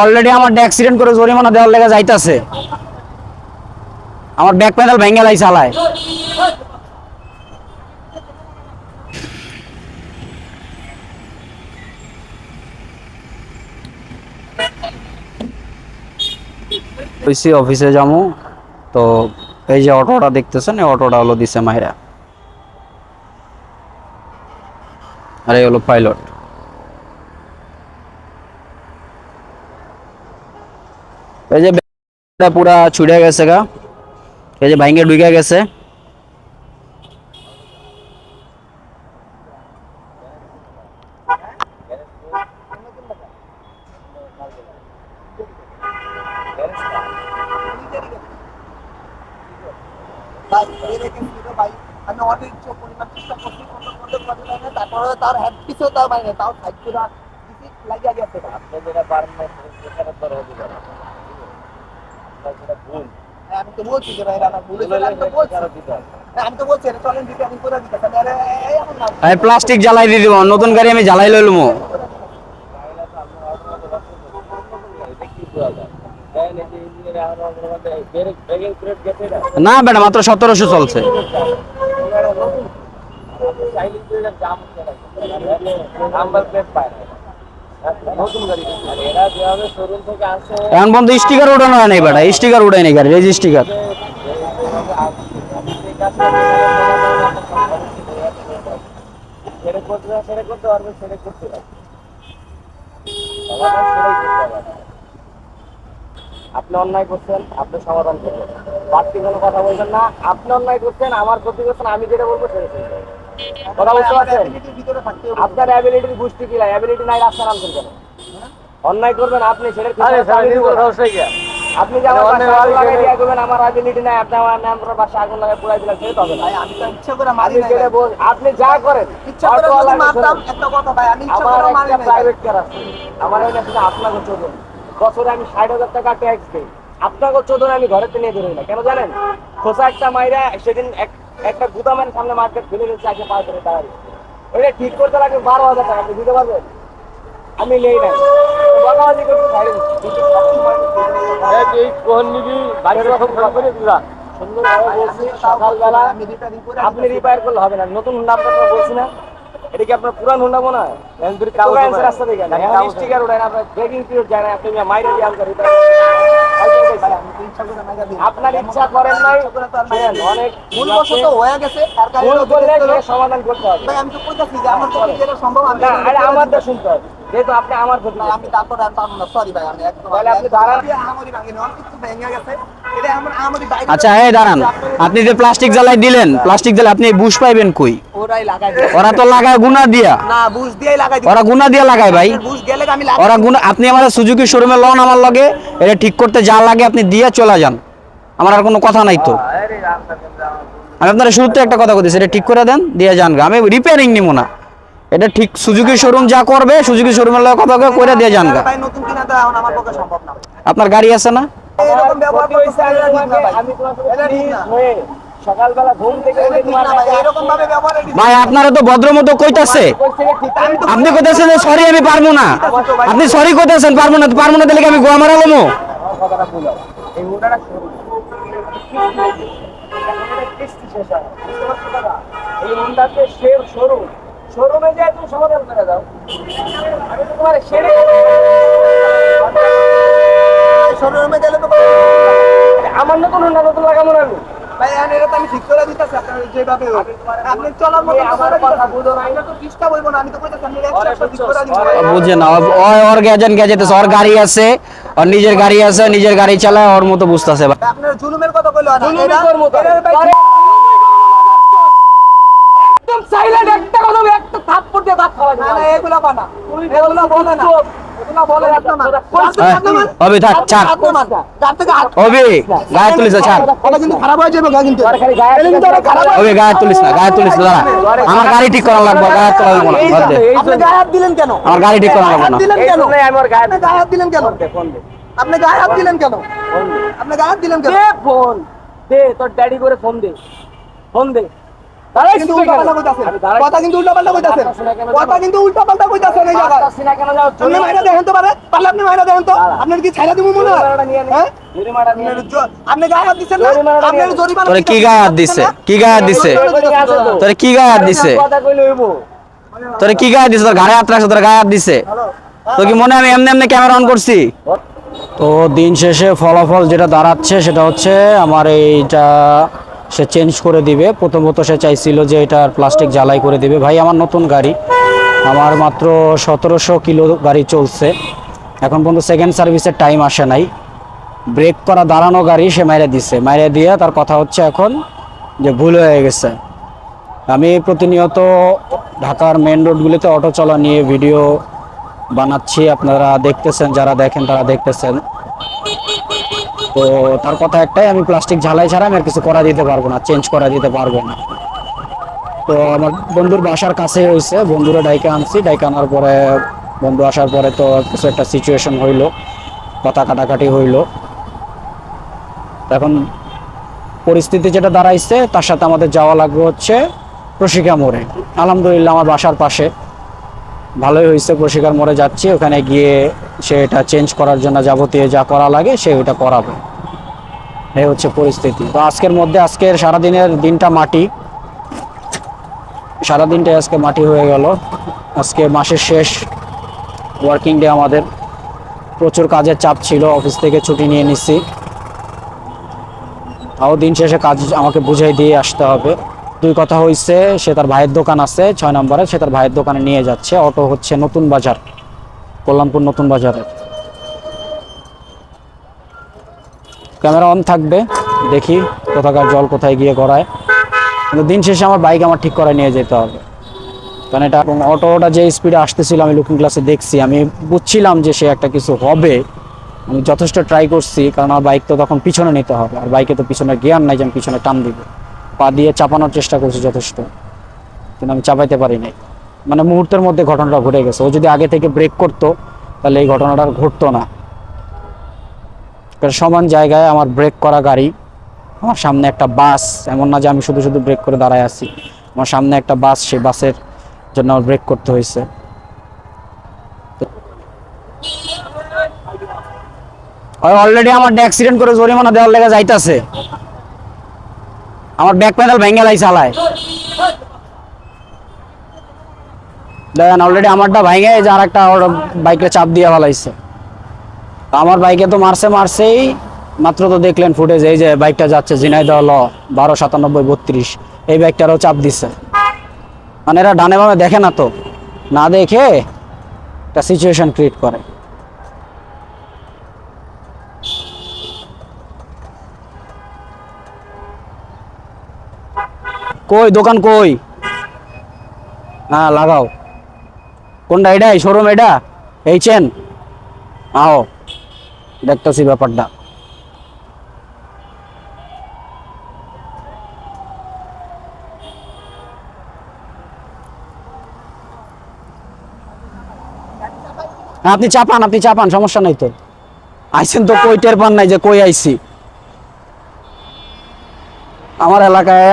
Already আমার accident করে জরিমানা দেওয়ার লেগে যাইতাছে। আমার ব্যাক প্যানেল ভেঙে লাই চালায় অফিসে যাব তো এই যে অটোটা দেখতেছেন, এই অটোটা হলো দিছে মাইরা। আর এই হলো পাইলট। এই যে ব্যাগটা পুরা ছুটে গেছে গা। এই যে ভাইঙ্গে ঢুকে গেছে। আমি অনেক ইচ্ছে পরিমাণ চেষ্টা করছি কন্ট্রোল করতে পারি না তারপরে তার হেড পিছেও তার মানে তাও সাইড করে লাগিয়ে গেছে। আপনি যেটা পারেন না সেটা তো হবে না ভুল। হ্যাঁ, আমি তো বলছি যে ভাই রানা ভুল আমি তো বলছি। কারও দিতে হবে। হ্যাঁ, আমি তো বলছি এটা চলেন দিতে আমি করে দিতে আরে এই না। আমি প্লাস্টিক জ্বালাই দিয়ে দিব নতুন গাড়ি আমি জ্বালাই লইলুমো। না? না ম্যাডাম মাত্র সতেরোশো চলছে। এখন পর্যন্ত স্টিকার উঠানো হয় নাই বেটা। স্টিকার উঠাই নাই গাড়ি এই যে স্টিকার। ছেড়ে করতে না ছেড়ে করতে পারবে ছেড়ে করতে পারবে। সমাধান ছেড়েই করতে পারবে। আপনি অন্যায় করছেন আপনি সমাধান করবেন। বাড়তি কোনো কথা বলবেন না। আপনি অন্যায় করছেন আমার ক্ষতি করছেন আমি যেটা বলব সেটা। কথা বুঝতে পারছেন? ability-র ভিতরে থাকতে হবে আপনার অ্যাবিলিটির গোষ্ঠী কি অ্যাবিলিটি নাই রাস্তা নামছেন কেন? অন্যায় করবেন আপনি সেটা। আপনি যে আমার বাসায় আগুন লাগাই দিয়ে করবেন আমার অ্যাবিলিটি নাই আপনি আমার নাম বাসায় আগুন লাগাই পুরাই দিলেন সেটা হবে না। আমি তো ইচ্ছা করে মারি আপনি যা করেন ইচ্ছা করে যদি মারতাম একটা কথা ভাই আমি ইচ্ছা করে মারি প্রাইভেট কার আছে। আমার ওই শুধু আপনাকে চোদন বছরে আমি ষাট হাজার টাকা ট্যাক্স দিই। আপনাকে চোদন আমি ঘরেতে নিয়ে বেরোই না। কেন জানেন? খোসা একটা মাইরা সেদিন এক- একটা গুদামের সামনে মার্কেট ফেলে দিচ্ছে আগে পাঁচ করে দাঁড়ায় ওইটা ঠিক করতে লাগে বারো হাজার টাকা আপনি দিতে পারবেন? আমি নেই না। বকাবাজি করতে ছাড়ি কিন্তু সবসময় সুন্দরভাবে বলছি সকালবেলা আমি রিপেয়ারিং করে আপনি রিপেয়ার করলে হবে না। নতুন হুন্ডা বলছি না। এটা কি আপনার পুরান হুন্ডা মনে হয়? রাস্তা থেকে স্টিকার উঠায় না আপনার ব্রেকিং পিরিয়ড যায় না আপনি মাইরে দিয়ে আমি তো ইচ্ছা করে মাইরা দিই। আপনার ইচ্ছা করেন নাই। অনেক ভুলবশত হয়ে গেছে ভুল করলে সমাধান করতে হবে। আমি তো বলতেছি যে আমার তো সম্ভব আরে করে আমার তো শুনতে হবে। যেহেতু আপনি আমার আমি। তারপরে আর পারব না। সরি ভাই আমি একদম তাহলে আপনি দাঁড়ান। আমি আহামরি ভাঙিনি, অনেক কিছু ভেঙে গেছে। এটা আমার আচ্ছা এই দাঁড়ান। আপনি যে প্লাস্টিক জ্বালাই দিলেন প্লাস্টিক জ্বালাই আপনি বুশ পাইবেন কই? ওরাই ওরা তো লাগায় গুনা দিয়া। না দিয়েই ওরা গুনা দিয়া লাগায় ভাই। বুঝ গেলে আমি ওরা গুনা আপনি আমার সুজুকি শোরুমে লন আমার লগে এটা ঠিক করতে যা লাগে আপনি দিয়ে চলে যান। আমার আর কোনো কথা নাই তো। আমি আপনারা শুরুতে একটা কথা বলতেছি এটা ঠিক করে দেন দিয়ে যান আমি রিপেয়ারিং নিব না। এটা ঠিক সুজুকি শোরুম যা করবে সুজুকি শোরুমের লগে কথা কয়ে করে দিয়ে যান ভাই নতুন কিনা তো এখন আমার পক্ষে সম্ভব না। আপনার গাড়ি আছে না? এরকম ব্যবহার ক্ষতি হয়েছে, আমি করতেছে এটা ঠিক না তোমাকে- ভাই। আমি তোমার ঠিক না। সকালবেলা ঘুম থেকে উঠে তোমার ভাই এরকম ভাবে ব্যবহার এটা ভাই আপনারা তো ভদ্রমতো কইতাছে। বলছি যে ঠিক আপনি কইতেছেন যে সরি আমি পারব না। আপনি সরি কইতেছেন পারব না তো পারব না তাহলে কি আমি গোয়া মারালামো এই হুন্ডাতে শের শোরুম শোরুমে যায় তুমি সমাধান করে দাও। আমি তো তোমার সেরে শোরুমে গেলে তো আমার নতুন নতুন লাগাবো না আমি। ভাই এখন এটা আমি ঠিক করে দিতেছি আপনার যেভাবে আপনি চলার মতো আমার আমার কথা কথা বুঝো। না। এটা তো চেষ্টা করব না আমি তো কইতাছি আমি ওরে ঠিক করে দিব বুঝে। না ও- ও- ওর গ্যাজেন গ্যাজেতেছে ওর গাড়ি আছে ওর নিজের গাড়ি আছে নিজের গাড়ি চালায় ওর মতো বুঝতেছে ভাই, আপনার জুলুমের কথা কইলো না একদম সাইলেন্ট একটা কথা অবি থাক ছাড়। গার থেকে হাত অবি গায়ে তুলিস ছাড়। এটা কিন্তু খারাপ হয়ে অবি গায়ে তুলিস না গায়ে তুলিস না আমার গাড়ি ঠিক করা লাগবে গায়ে তোলা লাগবে না দিলেন কেন? আমার গাড়ি ঠিক করা লাগবে না। দিলেন কেন? আপনি গায়ে হাত দিলেন কেন। আপনি গায়ে হাত দিলেন কেন? ফোন দে। তোর ড্যাডি করে ফোন দে। ফোন দে। কিন্তু তো উল্টাপাল্টা কইতাছেন। কথা কিন্তু উল্টাপাল্টা কইতাছেন। মারতাছি না কেন কথা কিন্তু উল্টাপাল্টা কইতাছেন এই জায়গায়। মারতাছি না কেন জানো? আপনি মাইরা দেখেন তো পারে? পারলে আপনি মাইরা দেখেন তো। আপনার কি ছাইরা দিবো মনে হয়? হ্যাঁ? আপনি গায়ে হাত না? জরিমানা তোরে কি গায়ে হাত দিছে কি গায়ে হাত দিছে জরিমানা আছে তো। তোরে কি গায়ে হাত দিছে কথা কইলে হইবো। তোরে কি গায়ে দিছে তোর ঘাড়ে হাত রাখছে তোর গায়ে হাত দিছে তো কি মনে আমি এমনি এমনি ক্যামেরা অন করছি তো দিন শেষে ফলাফল যেটা দাঁড়াচ্ছে সেটা হচ্ছে আমার এইটা সে চেঞ্জ করে দিবে। প্রথমত সে চাইছিল যে এটার প্লাস্টিক জ্বালাই করে দিবে। ভাই, আমার নতুন গাড়ি। আমার মাত্র সতেরোশো কিলো গাড়ি চলছে। এখন পর্যন্ত সেকেন্ড সার্ভিসের টাইম আসে নাই। ব্রেক করা দাঁড়ানো গাড়ি সে মাইরে দিছে। মাইরে দিয়ে তার কথা হচ্ছে এখন যে ভুল হয়ে গেছে। আমি প্রতিনিয়ত ঢাকার মেন রোডগুলিতে অটো চলা নিয়ে ভিডিও বানাচ্ছি। আপনারা দেখতেছেন, যারা দেখেন তারা দেখতেছেন। তো তার কথা একটাই, আমি প্লাস্টিক ঝালাই ছাড়া আমি আর কিছু করা দিতে পারব না চেঞ্জ করা দিতে পারব না। তো আমার বন্ধুর বাসার কাছে হয়েছে, বন্ধুরা ডাইকে আনছি, ডাইকে আনার পরে বন্ধু আসার পরে তো কিছু একটা সিচুয়েশন হইল, কথা কাটাকাটি হইল। এখন পরিস্থিতি যেটা দাঁড়াইছে, তার সাথে আমাদের যাওয়া লাগবে হচ্ছে প্রশিকা মোড়ে। আলহামদুলিল্লাহ, আমার বাসার পাশে। ভালোই হয়েছে, প্রশিকার মোড়ে যাচ্ছি, ওখানে গিয়ে সে এটা চেঞ্জ করার জন্য যাবতীয় যা করা লাগে সে ওইটা করাবে। এই হচ্ছে পরিস্থিতি। তো আজকের মধ্যে, আজকের সারাদিনের দিনটা মাটি। সারাদিনটাই আজকে মাটি হয়ে গেল। আজকে মাসের শেষ ওয়ার্কিং ডে আমাদের। প্রচুর কাজের চাপ ছিল অফিস থেকে ছুটি নিয়ে নিচ্ছি। তাও দিন শেষে কাজ আমাকে বুঝাই দিয়ে আসতে হবে। দুই কথা হইছে, সে তার ভাইয়ের দোকান আছে, ছয় নম্বরে সে তার ভাইয়ের দোকানে নিয়ে যাচ্ছে, অটো হচ্ছে নতুন বাজার, কল্যাণপুর নতুন বাজারে। ক্যামেরা অন থাকবে, দেখি কোথাকার জল কোথায় গিয়ে গড়ায়। কিন্তু দিন শেষে আমার বাইক আমার ঠিক করে নিয়ে যেতে হবে। কারণ এটা অটোটা যে স্পিডে আসতেছিল, আমি লুকিং ক্লাসে দেখছি, আমি বুঝছিলাম যে সে একটা কিছু হবে। আমি যথেষ্ট ট্রাই করছি, কারণ আমার বাইক তো তখন পিছনে নিতে হবে, আর বাইকে তো পিছনে গিয়ার নাই যে আমি পিছনে টান দিব। পা দিয়ে চাপানোর চেষ্টা করছি যথেষ্ট। কিন্তু আমি চাপাইতে পারি নাই মানে মুহূর্তের মধ্যে ঘটনাটা ঘটে গেছে। ও যদি আগে থেকে ব্রেক করতো, তাহলে এই ঘটনাটা ঘটতো না। সমান জায়গায় আমার ব্রেক করা গাড়ি, আমার সামনে একটা বাস, এমন না যে আমি শুধু শুধু ব্রেক করে দাঁড়ায় আছি। আমার সামনে একটা বাস, সেই বাসের জন্য আমার ব্রেক করতে হয়েছে। অলরেডি আমার অ্যাক্সিডেন্ট করে জরিমানা দেওয়ার লেগে যাইতাছে। আমার ব্যাক প্যানেল ভেঙে লাই চালায় দেখেন অলরেডি আমারটা ভেঙে যে আর একটা বাইকে চাপ দিয়ে ফেলাইছে। আমার বাইকে তো মারছে মারছেই, মাত্র তো দেখলেন ফুটেজ এই যে বাইকটা যাচ্ছে ঝিনাইদহ ল, বারো সাতানব্বই বত্রিশ। এই বাইকটারও চাপ দিচ্ছে মানে এরা ডানে বামে দেখে না তো। না দেখে একটা সিচুয়েশন ক্রিয়েট করে। কই, দোকান কই? হ্যাঁ লাগাও। কোনটা এটাই শোরুম এটা? এই চেন আও, দেখতেছি ব্যাপারটা। আপনি চাপান আপনি চাপান সমস্যা নাই তো। আইছেন তো কই, টের পান নাই যে কই আইছি। আমার এলাকায়